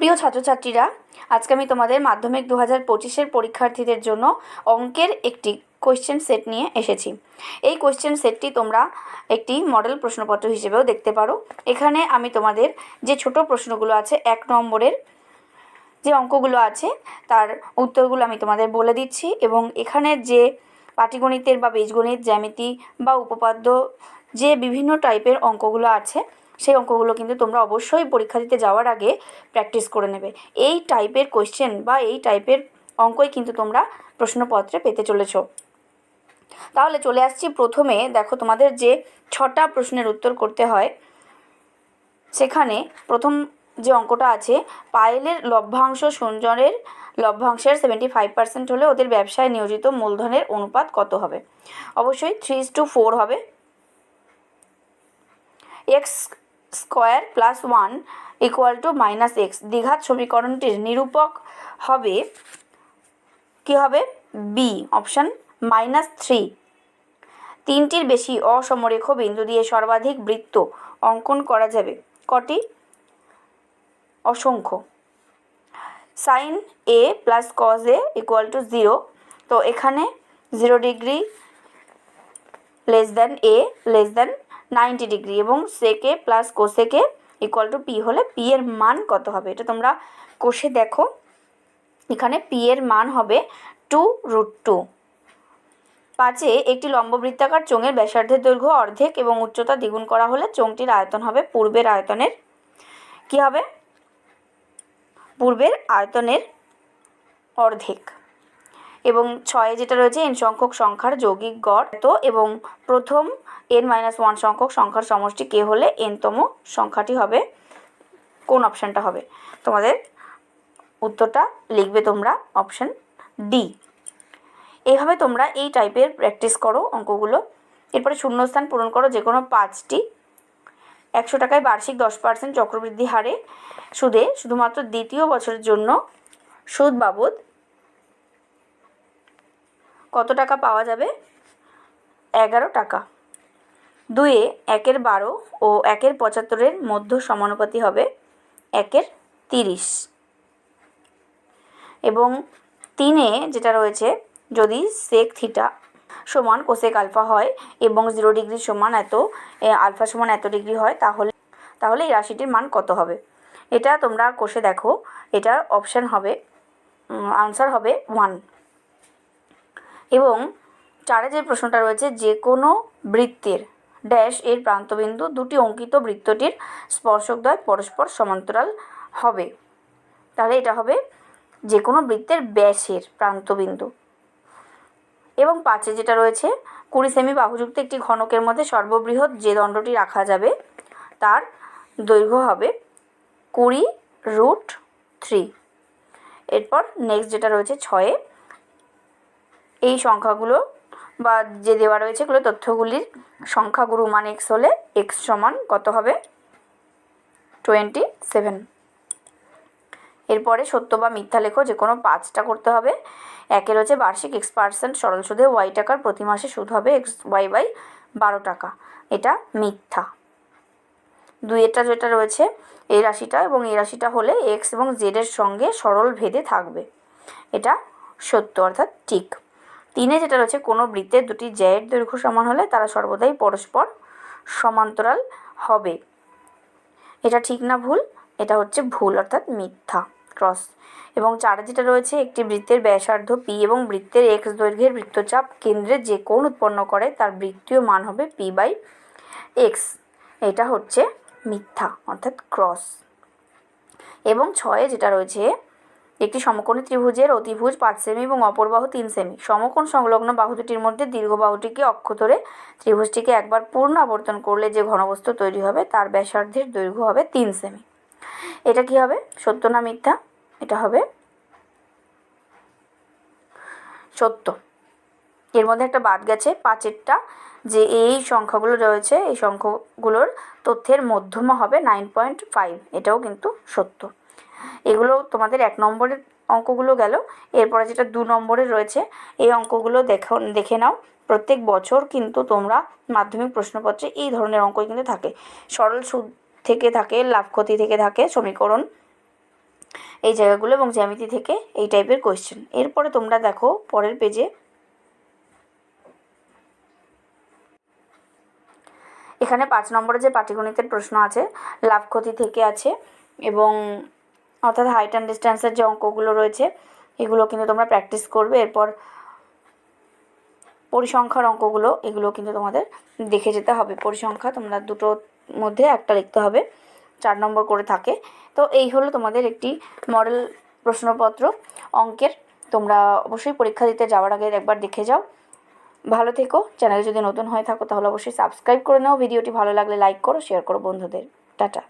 প্রিয় ছাত্রছাত্রীরা, আজকে আমি তোমাদের মাধ্যমিক দু হাজার পঁচিশের পরীক্ষার্থীদের জন্য অঙ্কের একটি কোয়েশ্চেন সেট নিয়ে এসেছি। এই কোয়েশ্চেন সেটটি তোমরা একটি মডেল প্রশ্নপত্র হিসেবেও দেখতে পারো। এখানে আমি তোমাদের যে ছোট প্রশ্নগুলো আছে, এক নম্বরের যে অঙ্কগুলো আছে, তার উত্তরগুলো আমি তোমাদের বলে দিচ্ছি এবং এখানে যে পাটিগণিতের বা বীজগণিত, জ্যামিতি বা উপপাদ্য যে বিভিন্ন টাইপের অঙ্কগুলো আছে সেই অঙ্কগুলো কিন্তু তোমরা অবশ্যই পরীক্ষা দিতে যাওয়ার আগে প্র্যাকটিস করে নেবে। এই টাইপের কোয়েশ্চেন বা এই টাইপের অঙ্কই কিন্তু তোমরা প্রশ্নপত্রে পেতে চলেছ। তাহলে চলে আসছি প্রথমে। দেখো তোমাদের যে ছটা প্রশ্নের উত্তর করতে হয়, সেখানে প্রথম যে অঙ্কটা আছে, পায়েলের লভ্যাংশ সঞ্জনের লভ্যাংশের সেভেন্টি ফাইভ পার্সেন্ট হলে ওদের ব্যবসায় নিয়োজিত মূলধনের অনুপাত কত হবে? অবশ্যই থ্রি টু ফোর হবে। X square plus one equal to minus X. দ্বিঘাত সমীকরণটির নিরূপক হবে কী হবে? বি অপশান মাইনাস থ্রি তিনটির বেশি অসমরেখ বিন্দু দিয়ে সর্বাধিক বৃত্ত অঙ্কন করা যাবে। কটি? অসংখ্য। Sine A plus cos A equal to zero তো এখানে zero degree less than A less than ninety degree এবং sec A plus cosec A equal to P হলে পি এর মান কত হবে? এটা তোমরা কোষে দেখো। এখানে পি এর মান হবে টু রুট টু পাঁচে একটি লম্ববৃত্তাকার চোঙের ব্যাসার্ধের দৈর্ঘ্য অর্ধেক এবং উচ্চতা দ্বিগুণ করা হলে চোঙটির আয়তন হবে পূর্বের আয়তনের। কি হবে? পূর্বের আয়তনের অর্ধেক। এবং ছয়ে যেটা রয়েছে এন সংখ্যক সংখ্যার যৌগিক গড় তো, এবং প্রথম এন মাইনাস ওয়ান সংখ্যক সংখ্যার সমষ্টি কে হলে এনতম সংখ্যাটি হবে? কোন অপশানটা হবে? তোমাদের উত্তরটা লিখবে তোমরা, অপশান ডি এইভাবে তোমরা এই টাইপের প্র্যাকটিস করো অঙ্কগুলো। এরপরে শূন্যস্থান পূরণ করো যে কোনো পাঁচটি। একশো টাকায় বার্ষিক দশ পার্সেন্ট চক্রবৃদ্ধি হারে সুদে, শুধুমাত্র দ্বিতীয় বছরের জন্য সুদ বাবদ কত টাকা পাওয়া যাবে? এগারো টাকা। দুয়ে একের বারো ও একের পঁচাত্তরের মধ্য সমানুপাতি হবে একের তিরিশ। এবং তিনে যেটা রয়েছে, যদি সেক থিটা সমান কোসেক আলফা হয় এবং জিরো ডিগ্রি সমান এত আলফা সমান এত ডিগ্রি হয়, তাহলে তাহলে এই রাশিটির মান কত হবে? এটা তোমরা কোষে দেখো, এটার অপশান হবে আনসার হবে ওয়ান এবং চারে যে প্রশ্নটা রয়েছে, যে কোনো বৃত্তের ড্যাশ এর প্রান্তবিন্দু দুটি অঙ্কিত বৃত্তটির স্পর্শকদ্বয় পরস্পর সমান্তরাল হবে। তাহলে এটা হবে যে কোনো বৃত্তের ব্যাসের প্রান্তবিন্দু। এবং পাঁচে যেটা রয়েছে, কুড়ি সেমি বাহুযুক্ত একটি ঘনকের মধ্যে সর্ববৃহৎ যে দণ্ডটি রাখা যাবে, তার দৈর্ঘ্য হবে কুড়ি রুট থ্রি। এরপর নেক্সট যেটা রয়েছে, ছয়ে এই সংখ্যাগুলো বা যে দেওয়া রয়েছে এগুলো তথ্যগুলির সংখ্যাগুরু মান এক্স হলে এক্স সমান কত হবে? টোয়েন্টি সেভেন এরপরে সত্য বা মিথ্যা লেখো, যে কোনো পাঁচটা করতে হবে। একের হচ্ছে বার্ষিক এক্স পার্সেন্ট সরল সুদে ওয়াই টাকার প্রতি মাসে সুদ হবে এক্স ওয়াই বাই বারো টাকা। এটা মিথ্যা। দুইয়েরটা যেটা রয়েছে এই রাশিটা এবং এই রাশিটা হলে এক্স এবং জেডের সঙ্গে সরল ভেদে থাকবে। এটা সত্য অর্থাৎ ঠিক। তিনে যেটা রয়েছে, কোনো বৃত্তের দুটি জ্যায়ের দৈর্ঘ্য সমান হলে তারা সর্বদাই পরস্পর সমান্তরাল হবে। এটা ঠিক না ভুল? এটা হচ্ছে ভুল, অর্থাৎ মিথ্যা। ক্রস। এবং চারে যেটা রয়েছে, একটি বৃত্তের ব্যাসার্ধ পি এবং বৃত্তের এক্স দৈর্ঘ্যের বৃত্তচাপ কেন্দ্রে যে কোণ উৎপন্ন করে, তার বৃত্তীয় মান হবে পি বাই এক্স এটা হচ্ছে মিথ্যা, অর্থাৎ ক্রস। এবং ছয়ে যেটা রয়েছে একটি সমকোণী ত্রিভুজের অতিভুজ পাঁচ সেমি এবং অপর বাহু তিন সেমি। সমকোণ সংলগ্ন বাহু দুটির মধ্যে দীর্ঘ বাহুটিকে অক্ষ ধরে ত্রিভুজটিকে একবার পূর্ণ আবর্তন করলে যে ঘনবস্তু তৈরি হবে তার ব্যাসার্ধের দৈর্ঘ্য হবে তিন সেমি। এটা কি হবে? সত্য না মিথ্যা? এটা হবে সত্য। এর মধ্যে একটা বাদ গেছে, পাঁচেরটা। যে এই সংখ্যাগুলো রয়েছে, এই সংখ্যাগুলোর তথ্যের মধ্যমা হবে নাইন পয়েন্ট ফাইভ। এটাও কিন্তু সত্য। এগুলো তোমাদের এক নম্বরের অঙ্কগুলো গেল। এরপরে যেটা দু নম্বরের রয়েছে, এই অঙ্কগুলো দেখো, দেখে নাও। প্রত্যেক বছর কিন্তু তোমরা মাধ্যমিক প্রশ্নপত্রে এই ধরনের অঙ্কই কিন্তু থাকে। সরল সুদ থেকে থাকে, লাভ ক্ষতি থেকে থাকে, সমীকরণ, এই জায়গাগুলো এবং জ্যামিতি থেকে এই টাইপের কোয়েশ্চেন এরপরে তোমরা দেখো পরের পেজে এখানে পাঁচ নম্বরে যে পাটিগণিতের প্রশ্ন আছে, লাভ ক্ষতি থেকে আছে এবং অর্থাৎ হাইট অ্যান্ড ডিস্ট্যান্সের যে অঙ্কগুলো রয়েছে, এগুলো কিন্তু তোমরা প্র্যাকটিস করবে। এরপর পরিসংখ্যার অঙ্কগুলো, এগুলো কিন্তু তোমাদের দেখে যেতে হবে। পরিসংখ্যা তোমরা দুটোর মধ্যে একটা লিখতে হবে, চার নম্বর করে থাকে। তো এই হলো তোমাদের একটি মডেল প্রশ্নপত্র। অঙ্কের তোমরা অবশ্যই পরীক্ষা দিতে যাওয়ার আগে একবার দেখে যাও। ভালো থেকো। চ্যানেলে যদি নতুন হয়ে থাকো তাহলে অবশ্যই সাবস্ক্রাইব করে নাও। ভিডিওটি ভালো লাগলে লাইক করো শেয়ার করো বন্ধুদের। টাটা।